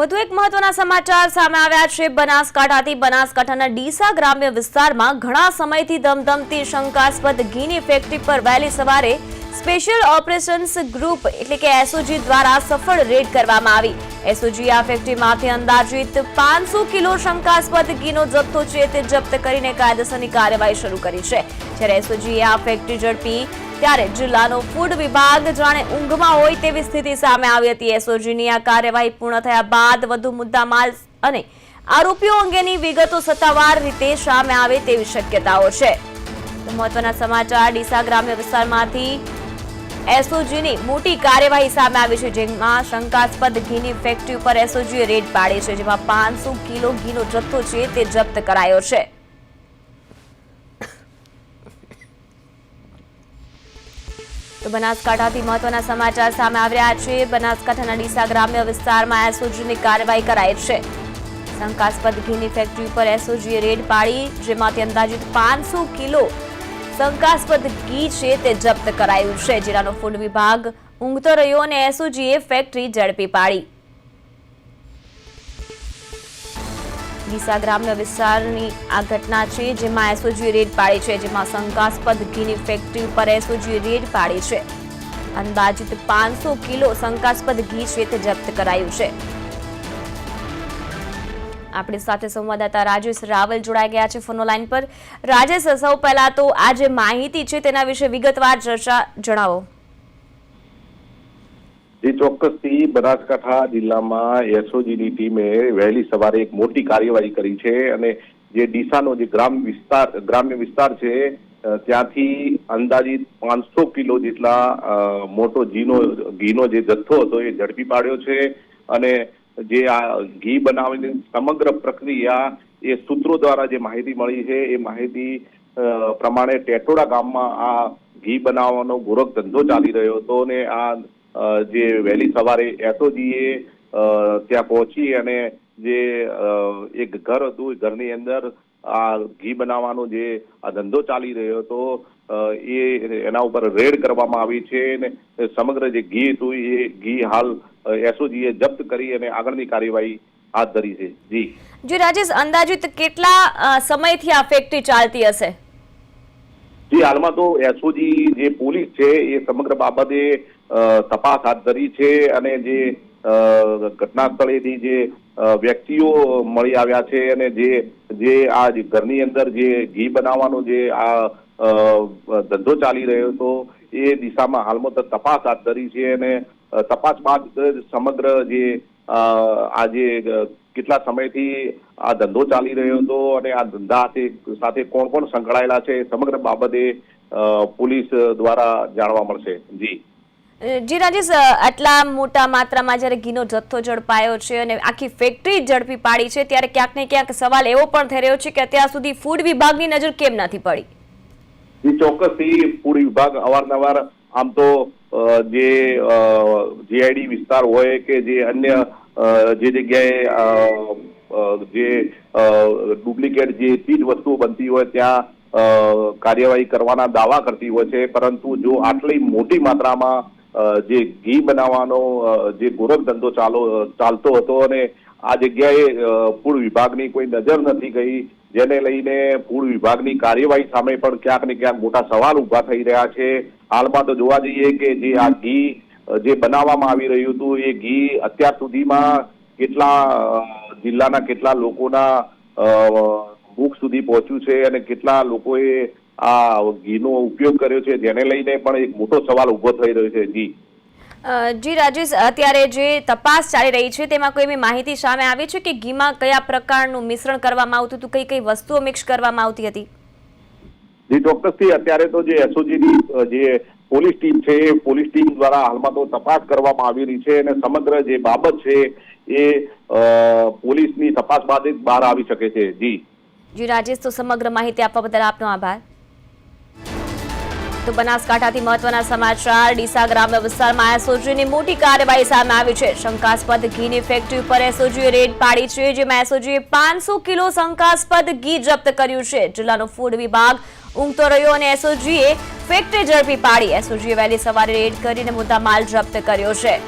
વધુ એક મહત્વના સમાચાર સામે આવ્યા છે. બનાસકાંઠાથી બનાસકાંઠાના ડીસા ગ્રામ્ય વિસ્તારમાં ઘણા સમયથી ધમધમતી શંકાસ્પદ ઘીની ફેક્ટરી પર વહેલી સવારે સ્પેશિયલ ઓપરેશન્સ ગ્રુપ એટલે કે એસઓજી દ્વારા સફળ રેડ કરવામાં આવી. એસઓજી આ ફેક્ટરીમાંથી અંદાજિત પાંચસો કિલો શંકાસ્પદ ઘીનો જથ્થો છે તે જપ્ત કરીને કાયદેસરની કાર્યવાહી શરૂ કરી છે. જ્યારે એસઓજીએ આ ફેક્ટરી ઝડપી, ત્યારે જિલ્લાનો ફૂડ વિભાગ જાણે ઊંઘમાં હોય તેવી સ્થિતિ સામે આવી હતી. એસઓજીની આ કાર્યવાહી પૂર્ણ થયા બાદ વધુ મુદ્દામાલ અને આરોપીઓ અંગેની વિગતો સત્તાવાર રીતે સામે આવે તેવી શક્યતાઓ છે. મહત્વના સમાચાર ડીસા ગ્રામ્ય વિસ્તારમાંથી એસઓજીની મોટી કાર્યવાહી સામે આવી છે, જેમાં શંકાસ્પદ ઘીની ફેક્ટરી ઉપર એસઓજીએ રેડ પાડી છે, જેમાં પાંચસો કિલો ઘીનો જથ્થો છે તે જપ્ત કરાયો છે. તો બનાસકાંઠાથી મહત્વના સમાચાર સામે આવી રહ્યા છે. બનાસકાંઠાના ડીસા ગ્રામ્ય વિસ્તારમાં એસઓજીની કાર્યવાહી કરાઈ છે. શંકાસ્પદ ઘીની ફેક્ટરી ઉપર એસઓજીએ રેડ પાડી, જેમાંથી અંદાજિત પાંચસો કિલો શંકાસ્પદ ઘી છે તે જપ્ત કરાયું છે. જિલ્લાનો ફૂડ વિભાગ ઊંઘતો રહ્યો અને એસઓજીએ ફેક્ટરી ઝડપી પાડી. ડીસા ગ્રામ્ય વિસ્તારની આ ઘટના છે જેમાં એસઓજીએ રેડ પાડી છે, જેમાં શંકાસ્પદ ઘીની ફેક્ટરી ઉપર એસઓજીએ રેડ પાડી છે. અંદાજિત પાંચસો કિલો શંકાસ્પદ ઘી છે તે જપ્ત કરાયું છે. આપણી સાથે સંવાદદાતા રાજેશ રાવલ જોડાઈ ગયા છે ફોનો લાઈન પર. રાજેશ, સૌ પહેલા તો આ જે માહિતી છે તેના વિશે વિગતવાર ચર્ચા જણાવો. જે, ચોક્કસથી બનાસકાંઠા જિલ્લામાં એસઓજીની ટીમે વહેલી સવારે એક મોટી કાર્યવાહી કરી છે અને જે ડીસાનો જે ગ્રામ વિસ્તાર, ગ્રામ્ય વિસ્તાર છે ત્યાંથી અંદાજિત પાંચસો કિલો જેટલા મોટો ઘીનો ઘીનો જે જથ્થો હતો એ ઝડપી પાડ્યો છે અને જે આ ઘી બનાવવાની સમગ્ર પ્રક્રિયા એ સૂત્રો દ્વારા જે માહિતી મળી છે, એ માહિતી પ્રમાણે ટેટોડા ગામમાં આ ઘી બનાવવાનો ગોરખ ધંધો ચાલી રહ્યો હતો ને આ જે વહેલી સવારે એસઓજીએ ત્યાં પહોંચી અને જે એક ઘર હતું ઘરની અંદર આ ઘી બનાવવાનો જે આ ધંધો ચાલી રહ્યો હતો એ એના ઉપર રેડ કરવામાં આવી છે ને સમગ્ર જે ઘી હતું, એ ઘી હાલ એસઓજીએ જપ્ત કરી અને આગળની કાર્યવાહી હાથ ધરી છે. જી. જે રાજેશ અંદાજિત કેટલા સમયથી આ ફેક્ટરી ચાલતી હશે? જી હાલમાં તો એસઓજી જે પોલીસ છે એ સમગ્ર બાબતે તપાસ હાથ ધરી છે અને જે ઘટના સ્થળેથી જે વ્યક્તિઓ મળી આવ્યા છે અને જે જે આ ઘરની અંદર જે ઘી બનાવવાનો જે આ ધંધો ચાલી રહ્યો હતો એ દિશામાં હાલમાં તો તપાસ હાથ ધરી છે અને તપાસ બાદ સમગ્ર જે આજે કેટલા સમયથી આ ધંધો ચાલી રહ્યો હતો અને આ ધંધા સાથે કોણ કોણ સંકળાયેલા છે સમગ્ર બાબતે પોલીસ દ્વારા જાણવા મળશે. જી. જી રાજેશ આટલા મોટા માત્રામાં જ્યારે ઘીનો જથ્થો ઝડપાયો છે અને આખી ફેક્ટરી ઝડપી પાડી છે ત્યારે ક્યાંક ને ક્યાંક સવાલ એવો પણ થઈ રહ્યો છે કે અત્યાર સુધી ફૂડ વિભાગની નજર કેમ નથી પડી? જી ચોક્કસથી ફૂડ વિભાગ અવારનવાર આમ તો જે જીઆઈડી વિસ્તાર હોય કે જે અન્ય જે જગ્યાએ જે ડુપ્લિકેટ જે ચીજ વસ્તુઓ બનતી હોય ત્યાં કાર્યવાહી કરવાના દાવા કરતી હોય છે. પરંતુ જો આટલી મોટી માત્રામાં જે ઘી બનાવવાનો જે ગોરખ ધંધો ચાલો ચાલતો હતો અને આ જગ્યાએ ફૂડ વિભાગની કોઈ નજર નથી ગઈ જેને લઈને ફૂડ વિભાગની કાર્યવાહી સામે પણ ક્યાંક ને ક્યાંક મોટા સવાલ ઊભા થઈ રહ્યા છે. હાલમાં તો જોવા જઈએ કે જે આ ઘી જે બનાવવામાં આવી રહ્યું હતું એ ઘી અત્યાર સુધીમાં કેટલા જિલ્લાના કેટલા લોકોના મુખ સુધી પહોંચ્યું છે અને કેટલા લોકોએ આ ઘીનો ઉપયોગ કર્યો છે. જેને લઈને પણ એક મોટો સવાલ ઊભો થઈ રહ્યો છે. અ, જી રાજેશ અત્યારે જે તપાસ ચાલી રહી છે તેમાં કોઈ એવી માહિતી સામે આવી છે કે ઘીમાં કયા પ્રકારનું મિશ્રણ કરવામાં આવતું હતું કઈ કઈ વસ્તુઓ મિક્સ કરવામાં આવતી હતી? જે ચોક્કસથી અત્યારે તો જે એસઓજીની જે પોલીસ ટીમ છે એ પોલીસ ટીમ દ્વારા હાલમાં તો તપાસ કરવામાં આવી રહી છે અને સમગ્ર જે બાબત છે એ પોલીસની તપાસ બાદ જ બહાર આવી શકે છે. જી. જી રાજેશ તો સમગ્ર માહિતી આપવા બદલ આપનો આભાર. તો બનાસકાંઠાથી મહત્વના સમાચાર, ડીસા ગ્રામ્ય વિસ્તારમાં એસઓજીની મોટી કાર્યવાહી સામે આવી છે. શંકાસ્પદ ઘીની ફેક્ટરી ઉપર એસઓજીએ રેડ પાડી છે, જેમાં એસઓજીએ પાંચસો કિલો શંકાસ્પદ ઘી જપ્ત કર્યું છે. જિલ્લાનો ફૂડ વિભાગ ઊંઘતો રહ્યો અને એસઓજીએ ફેક્ટરી ઝડપી પાડી. એસઓજીએ વહેલી સવારે રેડ કરીને મુદ્દા માલ જપ્ત કર્યો છે.